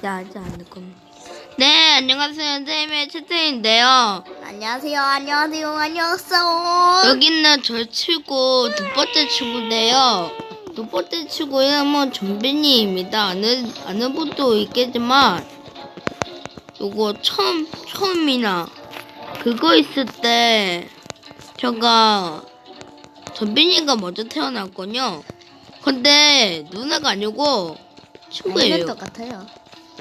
나지 않을 겁니다. 네, 안녕하세요. 선생님의 채팅인데요. 안녕하세요, 안녕하세요, 안녕하세요. 여기는 저 친구 두 번째 친구인데요. 두 번째 친구 이름은 정빈이입니다. 아는, 아는 분도 있겠지만, 요거 처음, 처음이나, 그거 있을 때, 제가, 정빈이가 먼저 태어났거든요. 근데, 누나가 아니고, 친구예요. 똑같아요.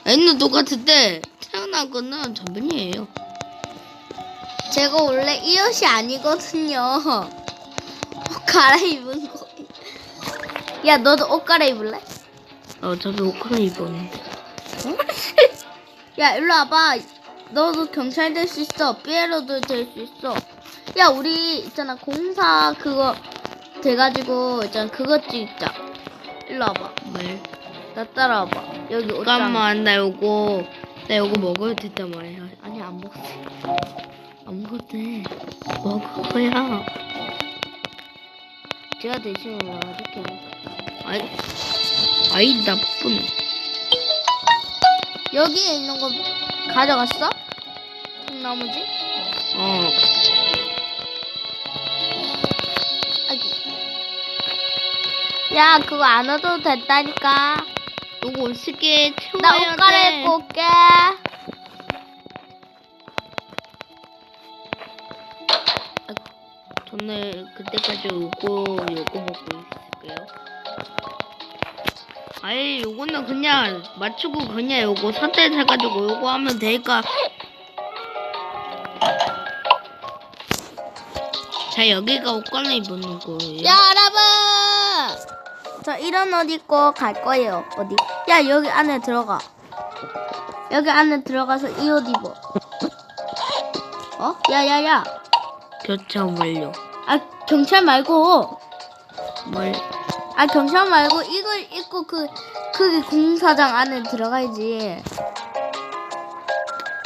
애는 똑같은데, 태어난 거는 정빈이에요. 제가 원래 이 옷이 아니거든요. 옷 갈아입은 거. 야, 너도 옷 갈아입을래? 어, 저도 옷 갈아입었는데. 야, 일로 와봐. 너도 경찰 될 수 있어. 삐에로도 될 수 있어. 야, 우리 있잖아 공사 그거 돼가지고 있잖아 그거 찍자. 일로 와봐. 뭘? 나 따라와봐. 여기 옷장. 잠깐만, 나 요거, 나 요거 먹어야 된단 말이야. 아니 안 먹었어. 안 먹어도 돼. 먹어야. 제가 대신 올라가줄게요. 아이, 아이, 나쁜. 여기에 있는 거 가져갔어? 통나무지? 어, 아이고. 야, 그거 안 얻어도 된다니까. 요거 어떻게 나 채워야 옷 갈아입고 올게. 저는 그때까지 요거, 요거 먹고 있을게요. 아이, 요거는 그냥 맞추고 그냥 요거 사태 사가지고 요거 하면 되니까. 자, 여기가 옷 갈아 입는 거예요. 야, 여러분! 저 이런 옷 입고 갈 거예요. 어디? 야, 여기 안에 들어가. 여기 안에 들어가서 이 옷 입어. 어? 야, 야, 야. 교차 완료. 아, 경찰 말고. 뭘? 아, 경찰 말고 이걸 입고 그, 그게 공사장 안에 들어가야지.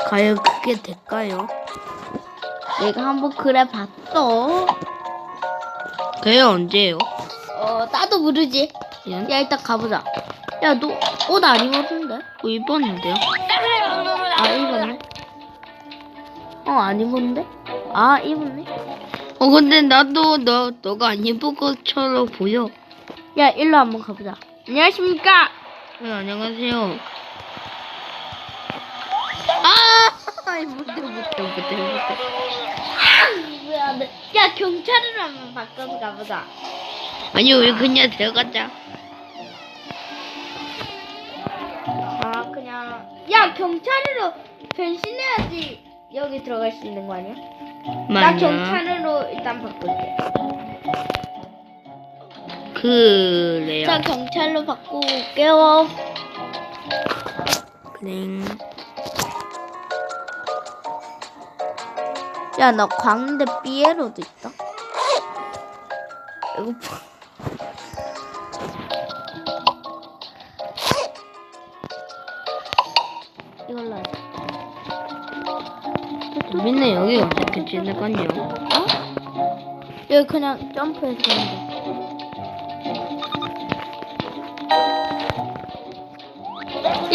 과연 그게 될까요? 내가 한번 그래 봤어. 그게 언제요? 어, 나도 모르지. 예? 야, 일단 가보자. 야, 너 옷 안 입었는데? 어, 입었는데요? 아, 입었네. 어, 안 입었는데? 아, 입었네. 어, 근데 나도 너, 너가 안 입은 것처럼 보여. 야, 일로 한번 가보자. 안녕하십니까? 네, 안녕하세요. 아! 못해, 못해, 못해, 못해. 야, 경찰으로 한번 바꿔서 가보자. 아니, 왜 그냥 들어가자. 아, 그냥. 야, 경찰으로 변신해야지 여기 들어갈 수 있는 거 아니야? 나 맞냐? 경찰으로 일단 바꿀게. 그래요. 자, 경찰로 바꾸고 올게요. 그래. 야, 나 광대 삐에로도 있다. 이거 봐. 우리는 여기 어떻게 지내거든요? 어? 여기 그냥 점프해서 가면 돼.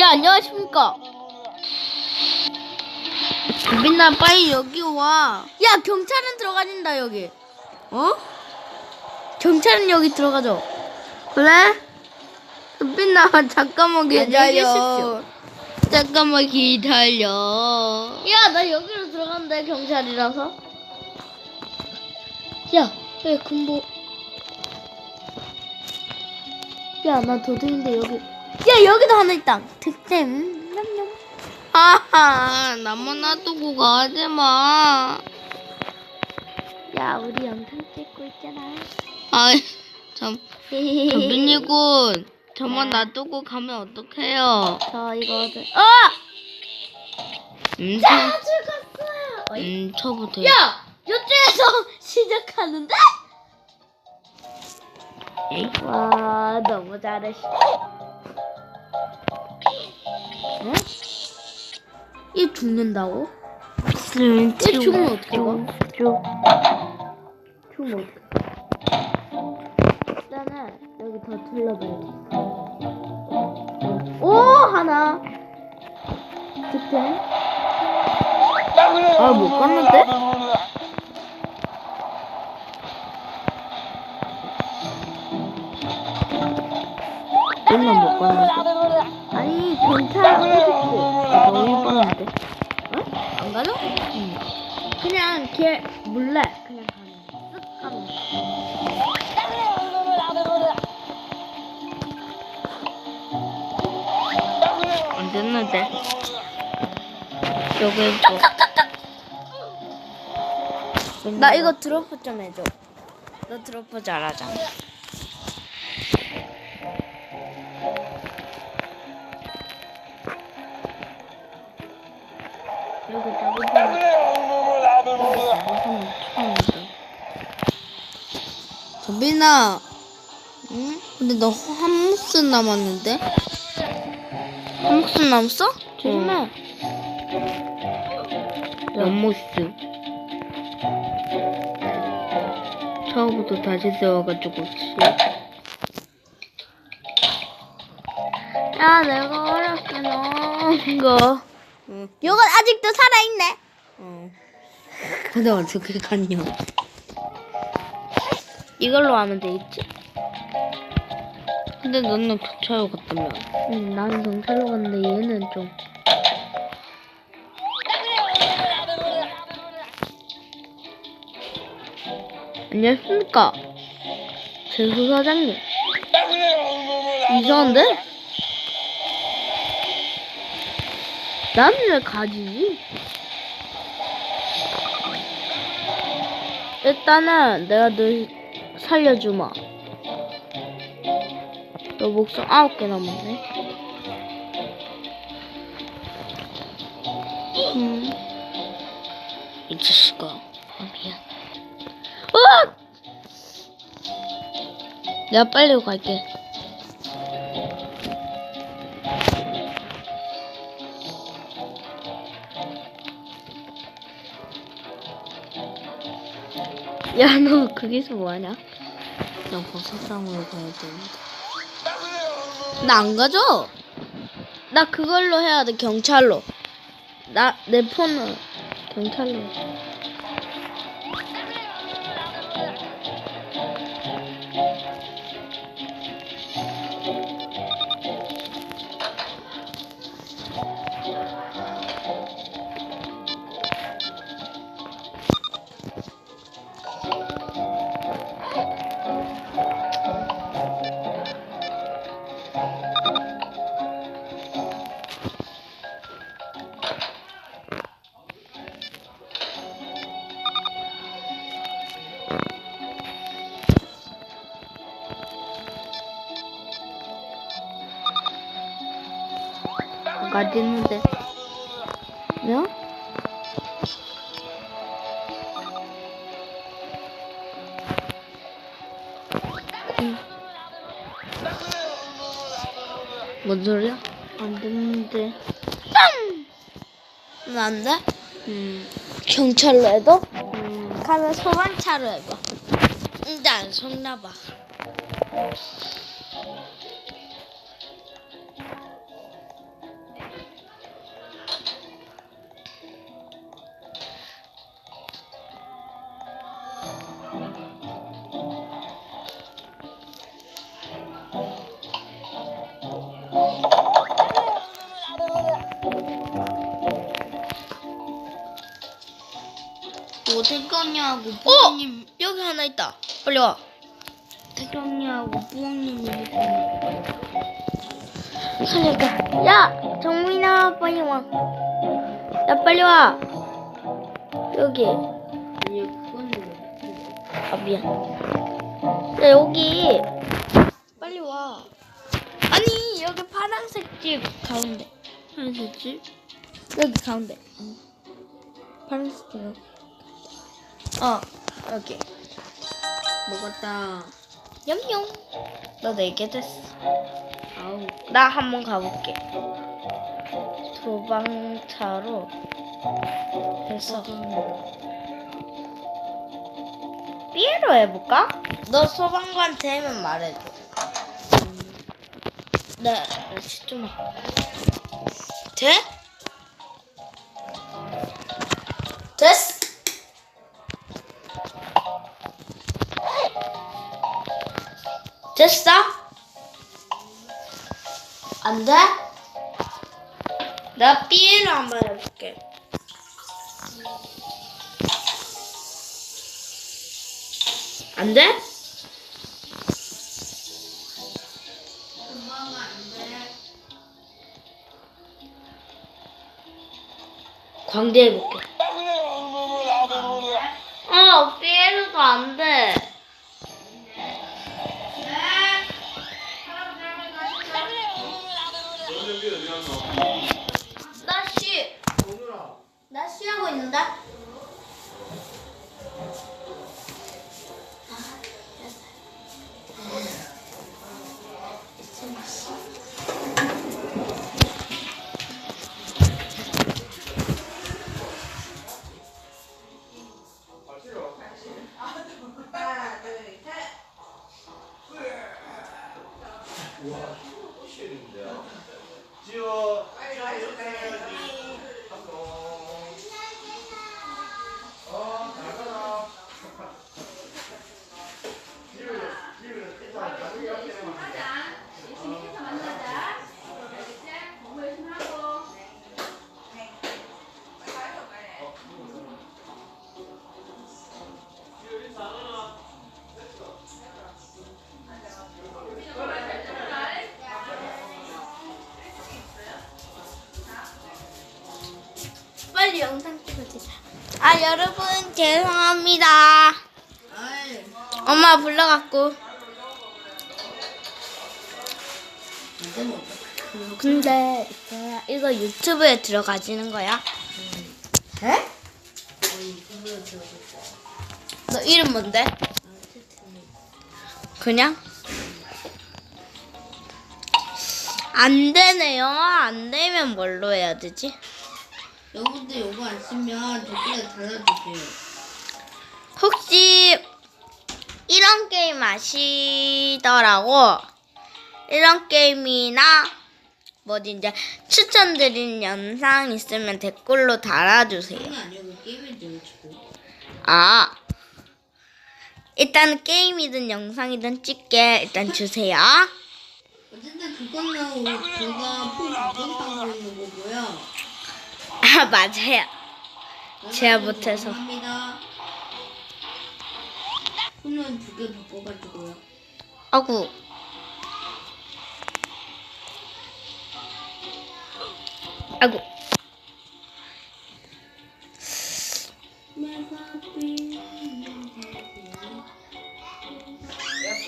야, 안녕하십니까? 민나 빨리 여기 와. 야, 경찰은 들어가진다, 여기. 어? 경찰은 여기 들어가죠. 그래? 민나 잠깐만 안녕히 기다려. 계십시오. 잠깐만 기다려. 야, 나 여기로 들어간대, 경찰이라서. 야, 여기 금보. 야, 나 도둑인데, 여기. 야, 여기도 하나 있다. 득템. 냠냠. 하하, 나만 놔두고 가지 마. 야, 우리 영상 찍고 있잖아. 아이, 참, 저 민이군. 저만 놔두고 가면 어떡해요? 저 이거 좀. 어! 음, 자, 쳐, 죽었어요. 어이. 음, 쳐부터. 야, 이쪽에서 시작하는데? 에이, 와, 너무 잘했어. 응? 얘 죽는다고? 음, 얘 죽으면? 쭉. 죽으면 어떡해? 일단은 여기 더 둘러봐야겠어. 오 하나. 득템. 뭐, 아못 갔는데? 맨날 못 갔는데. 아니 괜찮아. 너무 예뻤는데. 어? 안 가죠? 응. 그냥 걔 몰래 그냥 가면. 쓱 가면. 됐는데. 여기 있고. 나 이거 드로프 좀 해줘. 너 드로프 잘하잖아. 여기 작은 정빈아, 응? 근데 너한 목숨 남았는데? 한 목숨 남았어? 조심해. 연못스. 처음부터 다시 세워가지고 씨. 야, 내가 어렵게 넣은 거. 응. 이건 아직도 살아있네. 어. 근데 어떻게 갔냐? 이걸로 하면 되겠지? 근데 너는 경찰로 갔다며. 응, 나는 경찰로 갔는데 얘는 좀. 안녕하십니까? 재수 사장님. 이상한데? 나는 왜 가지지? 일단은 내가 널 살려주마. 너 목숨 아홉 개 남았네. 음. 이 자식아. 아, 미안. 어! 내가 빨리 갈게. 야, 너 거기서 뭐하냐? 난 버섯상으로 가야 되는데. 나 안 가져. 나 그걸로 해야 돼, 경찰로. 나, 내 폰은 경찰로. 있는데. 야? 뭔 소리야? 안 됐는데. 안 돼? 음. 경찰로 해도? 음. 가면 소방차로 해봐. 근데 안 속나봐. 거냐고 어! 부모님. 여기 하나 있다. 빨리 와. 태경이하고 부모님이 살릴게. 야, 정민아, 빨리 와. 야, 빨리 와. 여기. 아, 미안. 야, 여기. 빨리 와. 아니, 여기 파란색 집 가운데. 해야지. 여기 가운데. 파란색 집. 어, 여기. 먹었다. 냠냠. 너네개 됐어. 아우. 나 한번 가볼게. 도방차로 해서 삐에로 해볼까? 너 소방관 되면 말해줘. 네, 나 집중해. 돼? 됐어? 안 돼? 나 B로 한번 해볼게. 안 돼? 광대 해볼게. 나 쉬. 나 쉬하고 있는데? 지 워. 지워 아, 여러분, 죄송합니다. 엄마 불러갖고. 근데, 있잖아, 이거 유튜브에 들어가지는 거야? 에? 너 이름 뭔데? 그냥? 안 되네요. 안 되면 뭘로 해야 되지? 여러분들 요거 안 쓰면 댓글에 달아주세요. 혹시 이런 게임 아시더라고? 이런 게임이나 뭐지 이제 추천드린 영상 있으면 댓글로 달아주세요. 게임이 아니고 게임이 재밌고. 아 일단 게임이든 영상이든 찍게 일단 주세요. 어쨌든 그거는 제가 폰 두번 타고 있는 거고요. 아 맞아요. 제가 못해서. 합니다. 폰은 두개 바꿔가지고요. 아구 아구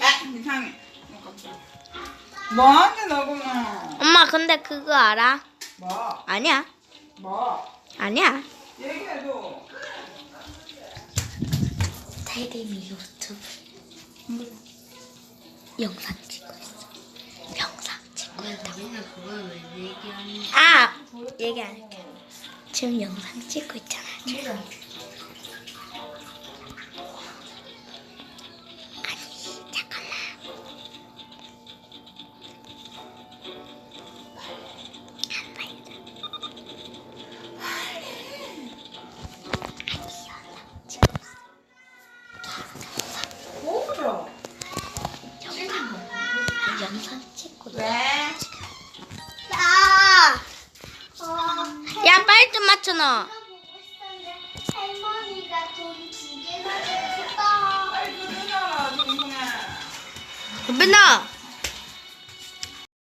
아, 이상해. 뭐하는 너구나. 엄마 근데 그거 알아? 뭐? 아니야 뭐? 아니야. 얘기해도. 테레비 유튜브 영상 찍고 있어. 영상 찍고. 얘기하는 아 얘기 안 할게. 지금 영상 찍고 있잖아. 아니